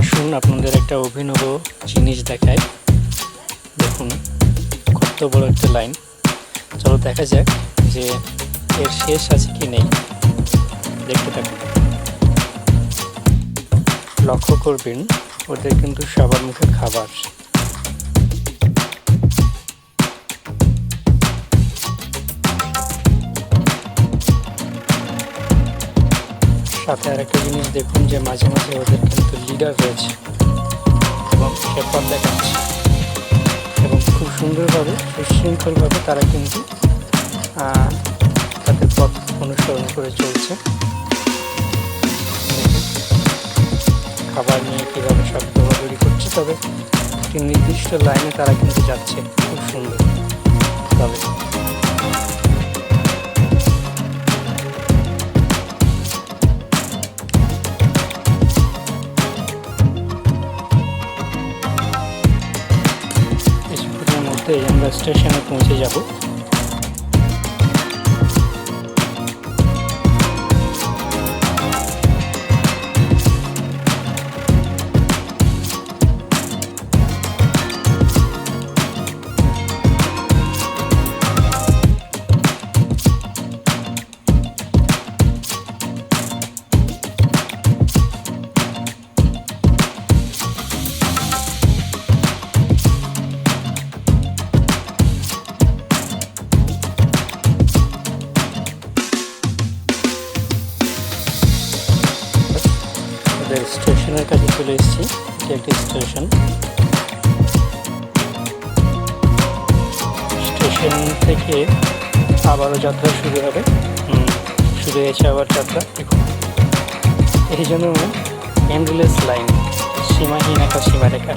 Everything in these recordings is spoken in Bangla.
আসুন আপনাদের একটা অভিনব জিনিস দেখায় দেখুন, কত বড় একটা লাইন। চলো দেখা যাক যে এর শেষ আছে কি নেই। দেখতে থাকুন। লক্ষ্য করবেন, ওদের কিন্তু সবার মুখে খাবার। সাথে আর একটা জিনিস দেখুন যে মাঝে মাঝে ওদের কিন্তু লিডার রয়েছে। এবং শেপার দেখাচ্ছে। এবং খুব সুন্দরভাবে, সুশৃঙ্খলভাবে তারা কিন্তু তাদের পথ অনুসরণ করে চলছে। খাবার নিয়ে কীভাবে সব দৌড়াদৌড়ি করছে, তবে একটি নির্দিষ্ট লাইনে তারা কিন্তু যাচ্ছে খুব সুন্দর। তবে আমরা স্টেশনে পৌঁছে যাব। চলে এসেছি একটি স্টেশন স্টেশন থেকে আবারও যাত্রা শুরু হবে। শুরু হয়েছে আবার যাত্রা এই জন্য এন্ডলেস লাইন, সীমাহীন একটা সীমারেখা।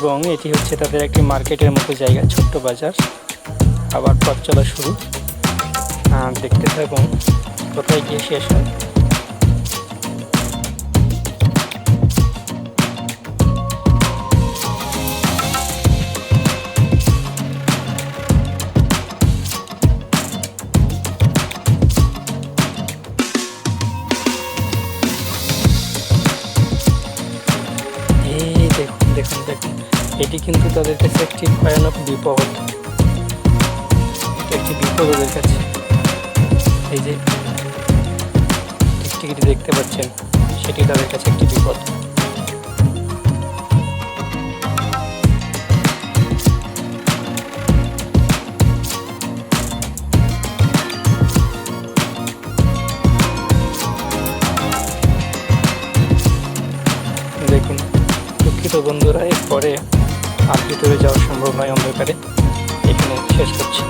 এবং এটি হচ্ছে তাদের একটি মার্কেটের মতো জায়গা, ছোট্ট বাজার। আবার পথ চলা শুরু। দেখতে থাকুন, কোথায় গিয়ে শেষ হয়। এটি কিন্তু তাদের কাছে একটি ভয়ানক বিপদ। একটি বিপদ ওদের কাছে। এই যে দেখতে পাচ্ছেন, সেটি তাদের কাছে একটি বিপদ। বন্ধুরা এরপরে আর ভিতরে যাওয়া সম্ভব নয় অন্ধকারে। এখানে শেষ করছি।